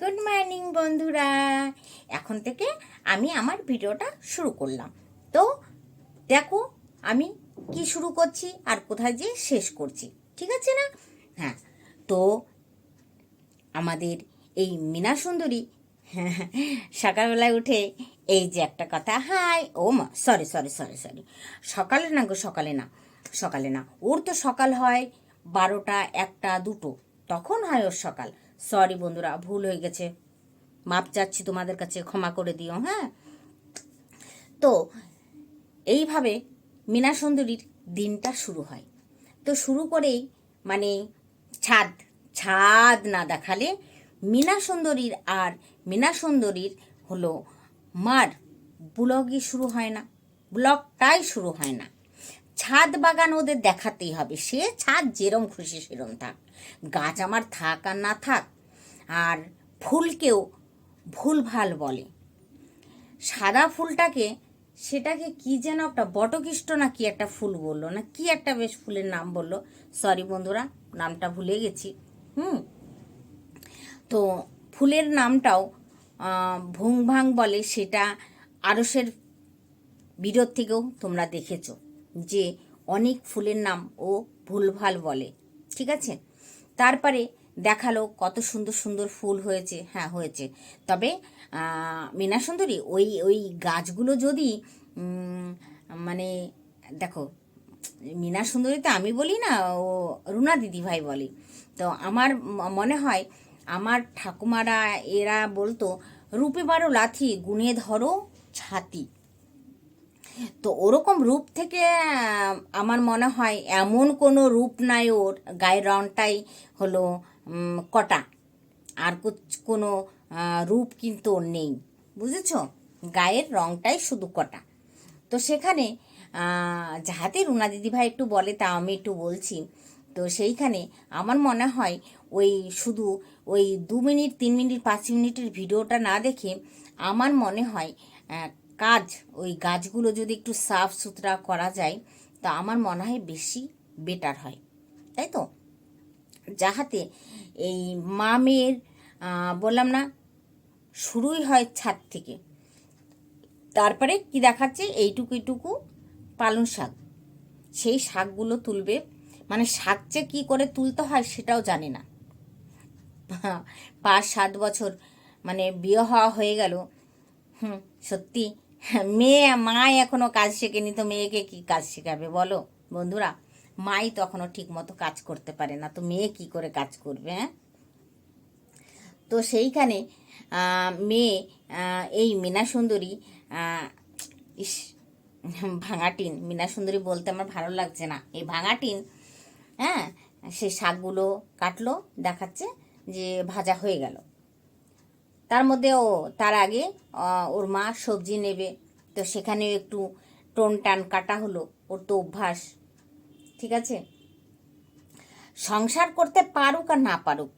Good morning, বন্ধুরা। এখন থেকে আমি আমার ভিডিওটা শুরু করলাম। তো দেখো, আমি কি শুরু করছি আর কোথায় যে শেষ করছি, ঠিক আছে না? হ্যাঁ তো আমাদের এই মীনা সুন্দরী, সকালবেলায় উঠে এই যে একটা কথা, হাই, ও মা সরি সরি সরি সরি সকালে না গো, সকালে না সকালে না, ওর তো সকাল হয় বারোটা, একটা, দুটো, তখন হয় ওর সকাল। সরি বন্ধুরা, ভুল হয়ে গেছে। মাপ চাচ্ছি তোমাদের কাছে, ক্ষমা করে দিও হ্যাঁ? তো, এইভাবে মীনা সুন্দরীর দিনটা শুরু হয়। তো শুরু করেই মানে ছাদ ছাদ না দেখালে মীনা সুন্দরীর আর মীনা সুন্দরীর হলো মার ব্লগই শুরু হয় না, ব্লগটাই শুরু হয় না। ছাদ বাগান ওদের দেখাতেই হবে। সে ছাদ যেরম খুশি সেরম থাক। গাছ আমার থাক আর না থাক। আর ফুলকেও ভুলভাল বলে। সাদা ফুলটাকে, সেটাকে কি যেন একটা বটকৃষ্ট না কি একটা ফুল বলল না, কি একটা বেশ ফুলের নাম বলল। সরি বন্ধুরা, নামটা ভুলে গেছি। হুম। তো ফুলের নামটাও ভুং ভাং বলে, সেটা আরসের বিরোধ থেকেও তোমরা দেখেছ। যে অনেক ফুলের নাম ও ভুলভাল বলে, ঠিক আছে? তারপরে দেখাল কত সুন্দর সুন্দর ফুল হয়েছে হ্যাঁ হয়েছে। তবে মীনা সুন্দরী, ওই ওই গাছগুলো যদি মানে দেখো, মীনা সুন্দরী তো আমি বলি না, ও রুনা দিদি ভাই বলে। তো আমার মনে হয়, আমার ঠাকুমারা এরা বলতো, রূপে বারো লাথি গুনে ধরো ছাতি। তো ওরকম রূপ থেকে আমার মনে হয় এমন কোনো রূপ নাই ওর। গায়ের রংটাই হলো কটা। আর কোনো রূপ কিন্তু ওর নেই। বুঝেছ? গায়ের রংটাই শুধু কটা। তো সেখানে যাহাতে রুনা দিদিভাই একটু বলে, তা আমি একটু বলছি। তো সেইখানে আমার মনে হয় ওই শুধু ওই দু মিনিট, তিন মিনিট, পাঁচ মিনিটের ভিডিওটা না দেখে আমার মনে হয় কাজ, ওই গাছগুলো যদি একটু সাফ সুতরা করা যায়, তা আমার মনে হয় বেশি বেটার হয়। তাই তো? যাহাতে এই মা মেয়ের বললাম না, শুরুই হয় ছাদ থেকে। তারপরে কি দেখাচ্ছে? এইটুকু এইটুকু পালং শাক। সেই শাকগুলো তুলবে। মানে শাক যে কী করে তুলতে হয় সেটাও জানে না। পাঁচ সাত বছর মানে বিয়ে হওয়া হয়ে গেল। হুম, সত্যি মেয়ে মা এখনও কাজ শেখেনি, তো মেয়েকে কি কাজ শেখাবে বলো? বন্ধুরা, মাই তখনও ঠিক মতো কাজ করতে পারে না, তো মেয়ে কি করে কাজ করবে হ্যাঁ? তো সেইখানে মেয়ে এই মীনা সুন্দরী ইস ভাঙাটিন মীনা সুন্দরী বলতে আমার ভালো লাগছে না। এই ভাঙাটিন হ্যাঁ সেই শাকগুলো কাটলো, দেখাচ্ছে যে ভাজা হয়ে গেল। তার মধ্যে ও তার আগে ওর মা সবজি নেবে। তো সেখানেও একটু টোন টান কাটা হলো ওর তো অভ্যাস, ঠিক আছে? সংসার করতে পারুক আর না পারুক,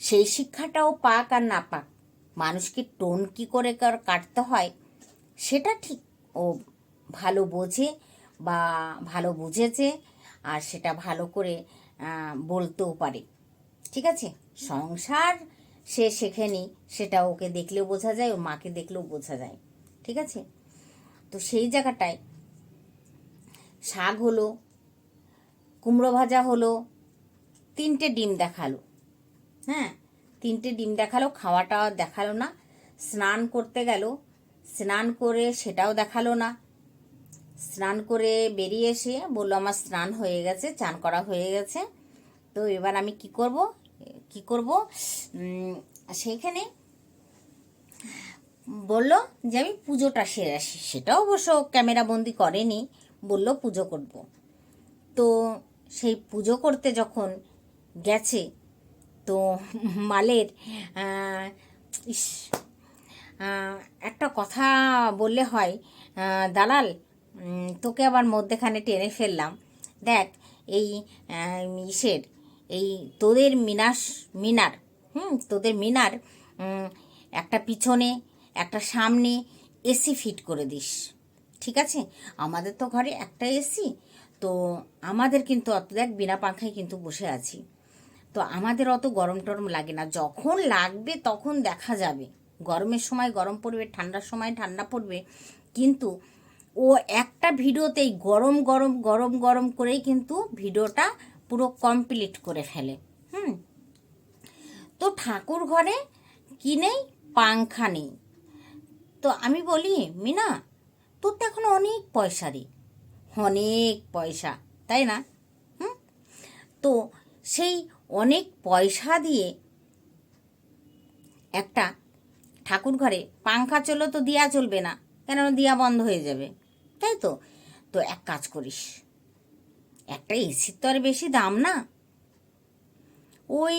সেই শিক্ষাটাও পাক আর না পাক, মানুষকে টোন কি করে কাটতে হয় সেটা ঠিক ও ভালো বোঝে বা ভালো বুঝেছে আর সেটা ভালো করে বলতেও পারে, ঠিক আছে? সংসার সে শেখেনি, সেটা ওকে দেখলেও বোঝা যায় ওর মাকে দেখলেও বোঝা যায়। ঠিক আছে? তো সেই জায়গাটায় শাক হলো, কুমড়ো ভাজা হলো, তিনটে ডিম দেখাল। হ্যাঁ তিনটে ডিম দেখাল, খাওয়াটা দেখাল না, স্নান করতে গেল, স্নান করে সেটাও দেখাল না। স্নান করে বেরিয়ে এসে বলল, আমার স্নান হয়ে গেছে, চান করা হয়ে গেছে। তো এবার আমি কি করব? কি করব? উম, সেইখানে বলল যে আমি পুজোটা সেরে আসি। সেটাও অবশ্য ক্যামেরা বন্দি করেনি বলল পুজো করব। তো সেই পুজো করতে যখন গেছে তো মালের ইস একটা কথা বললে হয় দালাল তোকে আবার মধ্যেখানে টেনে ফেললাম। দেখ এই ইসের এই তোদের মিনাস, মিনার, হুম, তোদের মিনার একটা পিছনে, একটা সামনে এসি ফিট করে দিস, ঠিক আছে? আমাদের তো ঘরে একটা এসি, তো আমাদের কিন্তু অত, দেখ, বিনা পাখায় কিন্তু বসে আছি। তো আমাদের অত গরম টরম লাগে না, যখন লাগবে তখন দেখা যাবে। গরমের সময় গরম পড়বে, ঠান্ডার সময় ঠান্ডা পড়বে, কিন্তু ও একটা ভিডিওতেই গরম গরম গরম গরম করেই কিন্তু ভিডিওটা পুরো কমপ্লিট করে ফেলে, হুম? তো ঠাকুর ঘরে কি নেই? পাংখা নেই। তো আমি বলি, মিনা, তোর তো এখন অনেক পয়সা রে অনেক পয়সা, তাই না? হুম? তো সেই অনেক পয়সা দিয়ে একটা ঠাকুর ঘরে পাংখা চলো তো দিয়া চলবে না, কেননা দিয়া বন্ধ হয়ে যাবে, তাই তো? তো এক কাজ করিস একটা এসির তো আর বেশি দাম না। ওই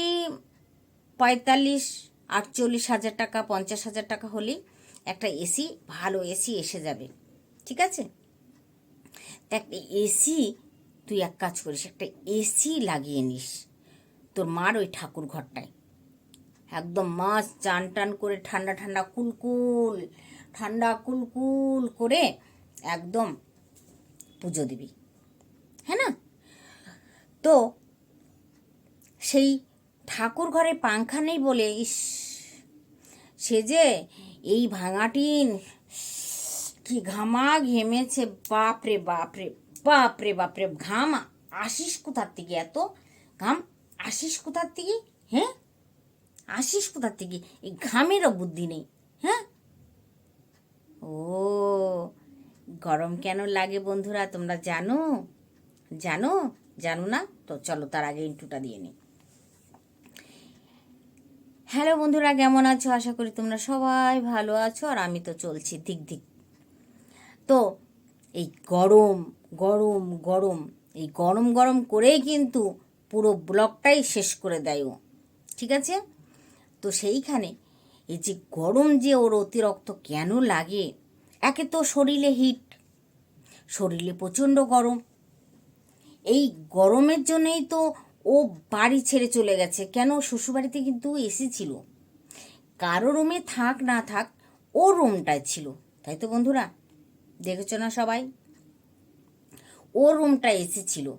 পঁয়তাল্লিশ, আটচল্লিশ হাজার টাকা, পঞ্চাশ হাজার টাকা হলেই একটা এসি, ভালো এসি এসে যাবে, ঠিক আছে? তা একটা এসি, তুই এক কাজ করিস, একটা এসি লাগিয়ে নিস তোর মার ওই ঠাকুর ঘরটায়। একদম মাছ চান টান করে ঠান্ডা ঠান্ডা কুলকুল ঠান্ডা কুলকুল করে একদম পুজো দিবি। তো সেই ঠাকুর ঘরে পাংখা নেই বলে, ইস, সে যে এই ভাঙাটিন, কি ঘামা ঘেমেছে, বাপরে বাপরে বাপরে বাপরে, ঘাম আসিস কোথার থেকে এত? ঘাম আসিস কোথার থেকে? হ্যাঁ? আসিস কোথার থেকে? এই ঘামেরও বুদ্ধি নেই হ্যাঁ? ও, গরম কেন লাগে বন্ধুরা, তোমরা জানো? জানো? জানো না? তো চলো তার আগে ইন্টুটা দিয়ে নিই হ্যালো বন্ধুরা, কেমন আছো? আশা করি তোমরা সবাই ভালো আছো আর আমি তো চলছি দিক দিক তো এই গরম গরম গরম, এই গরম গরম করেই কিন্তু পুরো ব্লকটাই শেষ করে দেয় ও, ঠিক আছে? তো সেইখানে এই যে গরম যে ওর অতিরিক্ত কেন লাগে, একে তো শরীরে হিট শরীরে প্রচণ্ড গরম। এই গরমের জন্যই তো ও বাড়ি ছেড়ে চলে গেছে। কেন? শ্বশুরবাড়িতে কিন্তু এসি ছিল। কারও রুমে থাক, না থাক, ও রুমটায় ছিল। তাই তো বন্ধুরা, দেখেছ না সবাই? ও রুমটা এসি ছিল।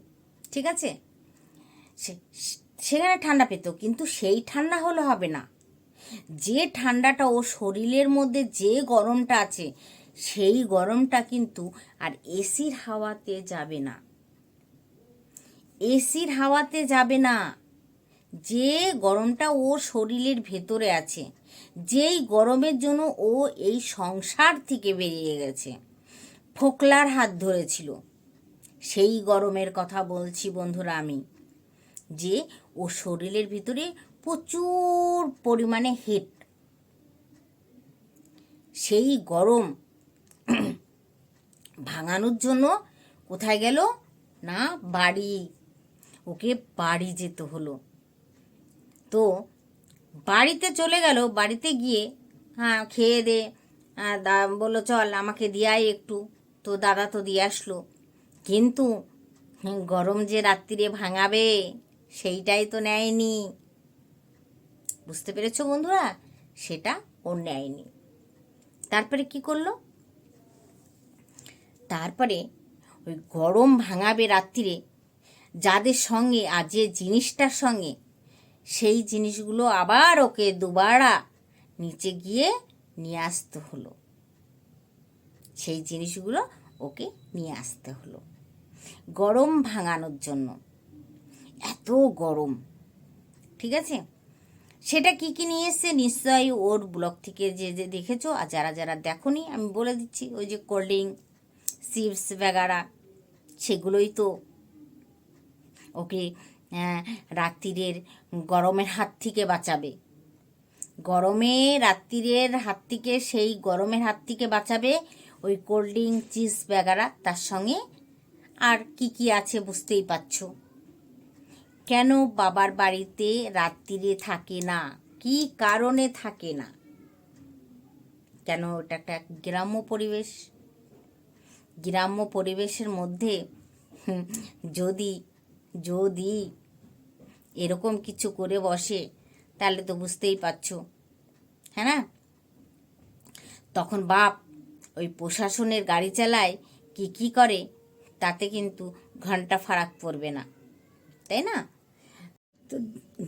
ঠিক আছে? সেখানে ঠান্ডা পেত, কিন্তু সেই ঠান্ডা হলে হবে না। যে ঠান্ডাটা ও শরীরের মধ্যে যে গরমটা আছে, সেই গরমটা কিন্তু আর এসির হাওয়াতে যাবে না। এসির হাওয়াতে যাবে না। যে গরমটা ও শরীরের ভেতরে আছে, যেই গরমের জন্য ও এই সংসার থেকে বেরিয়ে গেছে। ফোকলার হাত ধরেছিল। সেই গরমের কথা বলছি বন্ধুরা আমি, যে ও শরীরের ভিতরে প্রচুর পরিমাণে হিট সেই গরম ভাঙানোর জন্য কোথায় গেল? না, বাড়ি। ওকে বাড়ি যেতে হলো। তো বাড়িতে চলে গেল বাড়িতে গিয়ে হ্যাঁ খেয়ে দে। হ্যাঁ, দা বলল চল আমাকে দিয়ে আয় একটু। তো দাদা তো দিয়ে আসলো। কিন্তু গরম যে রাত্রিরে ভাঙাবে সেইটাই তো নেয়নি। বুঝতে পেরেছ বন্ধুরা? সেটা ও নেয়নি। তারপরে কি করল? তারপরে ওই গরম ভাঙাবে রাত্রিরে যাদের সঙ্গে আর যে জিনিসটার সঙ্গে, সেই জিনিসগুলো আবার ওকে দুবারা নিচে গিয়ে নিয়ে আসতে হলো। সেই জিনিসগুলো ওকে নিয়ে আসতে হলো। গরম ভাঙানোর জন্য। এত গরম, ঠিক আছে? সেটা কি কি নিয়ে এসছে? নিশ্চয়ই ওর ব্লগ থেকে যে যে দেখেছ আর যারা যারা দেখোনি, আমি বলে দিচ্ছি, ওই যে কোল্ড ড্রিঙ্ক, চিপস বেগারা সেগুলোই তো ওকে আহ, রাত্রিরের গরমের হাত থেকে বাঁচাবে। গরমে রাত্রিরের হাত থেকে সেই গরমের হাত থেকে বাঁচাবে ওই কোল্ড ড্রিঙ্ক চিপস বেগারা তার সঙ্গে আর কি কি আছে বুঝতেই পারছ? কেন বাবার বাড়িতে রাত্রিরে থাকে না? কি কারণে থাকে না? কেন ওটা একটা গ্রাম্য পরিবেশ? গ্রাম্য পরিবেশের মধ্যে যদি যদি এরকম কিছু করে বসে, তাহলে তো বুঝতেই পারছ। হ্যাঁ না? তখন বাপ ওই প্রশাসনের গাড়ি চালায়, কি কি করে, তাতে কিন্তু ঘণ্টা ফারাক পড়বে না। তাই না? তো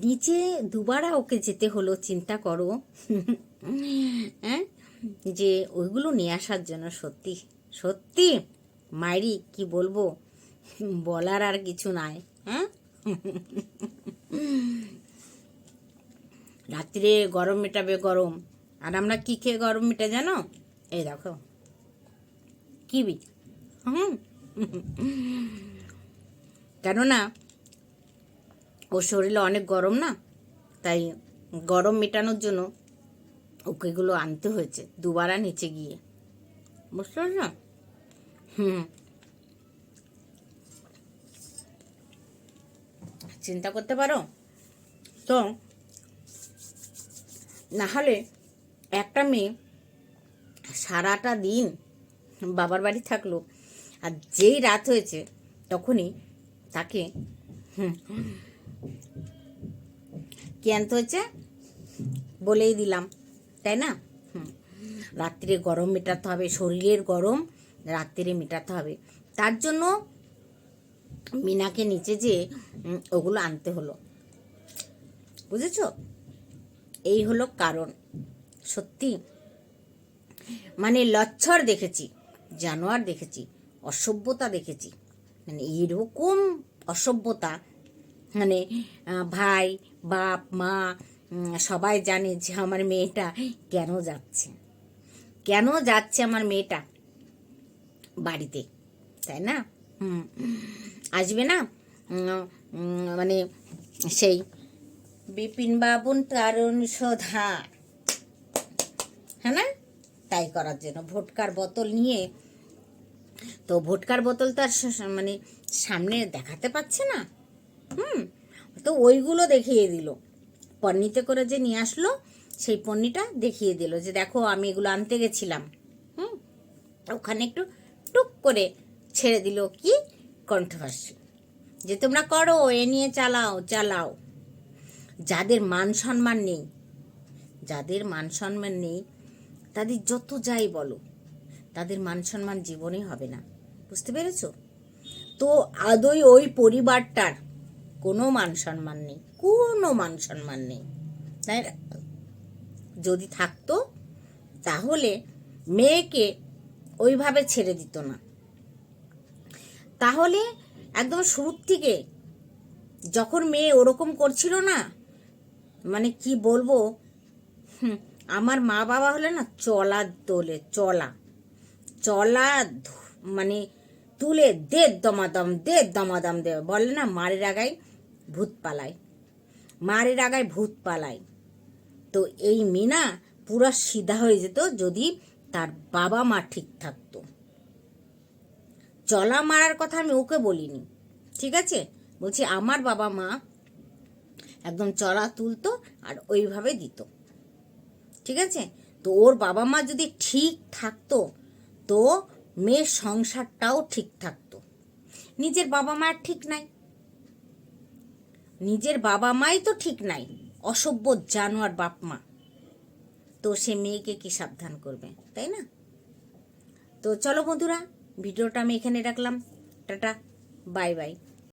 নিচে দুবারা ওকে যেতে হলো, চিন্তা করো। হ্যাঁ? যে ওইগুলো নিয়ে আসার জন্য সত্যি সত্যি মায়েরি কি বলব? বলার আর কিছু নাই। হ্যাঁ রাত্রে গরম মেটাবে গরম। আর আমরা কি খেয়ে গরম মেটে জানো? এই দেখো। কিবি। হুম? কেননা, ওর শরীরে অনেক গরম না? তাই গরম মেটানোর জন্য ওকে এগুলো আনতে হয়েছে দুবারা নিচে গিয়ে। বুঝতে পারছ? হুম। চিন্তা করতে পারো? তো না হলে একটা মেয়ে সারাটা দিন বাবার বাড়ি থাকল আর যেই রাত হয়েছে তখনই তাকে কি আনতে হয়েছে? বলেই দিলাম, তাই না? রাত্রে গরম মেটাতে হবে, শরীরের গরম রাত্রে মেটাতে হবে। তার জন্য মিনাকে নিচে যে ওগুলো আনতে হলো। বুঝেছ? এই হলো কারণ। সত্যি? মানে লচ্ছর দেখেছি, জানোয়ার দেখেছি, অসভ্যতা দেখেছি। মানে এরকম অসভ্যতা মানে ভাই, বাপ, মা সবাই জানে যে আমার মেয়েটা কেন যাচ্ছে। কেন যাচ্ছে আমার মেয়েটা? বাড়িতে, তাই না? আসবে না? মানে সেই। বিপিন বাবুন তারুণ সোধা। হ্যাঁ না? তাই করার জন্য। ভোটকার বোতল নিয়ে। তো ভোটকার বোতল তো আর মানে সামনে দেখাতে পাচ্ছে না। হুম। তো ওইগুলো দেখিয়ে দিল। পন্নিতে করে যে নিয়ে আসলো, সেই পন্নিটা দেখিয়ে দিল যে, দেখো, আমি এগুলো আনতে গেছিলাম। হুম। ওখানে একটু টুক করে ছেড়ে দিল কি? কণ্ঠভাষী যে তোমরা করো, এ নিয়ে চালাও চালাও। যাদের মান সম্মান নেই, যাদের মান সম্মান নেই, তাদের যত যাই বলো, তাদের মান সম্মান জীবনে হবে না। বুঝতে পেরেছ? তো আদৌ ওই পরিবারটার কোনো মান সম্মান নেই, কোনো মান সম্মান নেই। তাই যদি থাকতো, তাহলে মেয়েকে ওইভাবে ছেড়ে দিত না। তাহলে একদম শুরুর থেকে যখন মেয়ে ওরকম করছিল না মানে কি বলব আমার মা বাবা হলে না চলা তোলে চলা চলা মানে তুলে দে দমাদম দে দমাদম দে বলে না মারের আগায় ভূত পালায়, মারের আগায় ভূত পালায়। তো এই মিনা পুরা সিধা হয়ে যেত যদি তার বাবা মা ঠিক থাকতো। চলা মারার কথা আমি ওকে বলিনি, ঠিক আছে? বলছি, আমার বাবা মা একদম চলা তুলতো আর ওইভাবে দিত, ঠিক আছে? তো ওর বাবা মা যদি ঠিক থাকতো, তো মেয়ের সংসারটাও ঠিক থাকতো। নিজের বাবা মায়ের ঠিক নাই। নিজের বাবা মাই তো ঠিক নাই, অসভ্য জানোয়ার বাপ মা। তো সে মেয়েকে কি সাবধান করবে, তাই না? তো চলো বন্ধুরা ভিডিওটা আমি এখানে রাখলাম। Tata bye bye.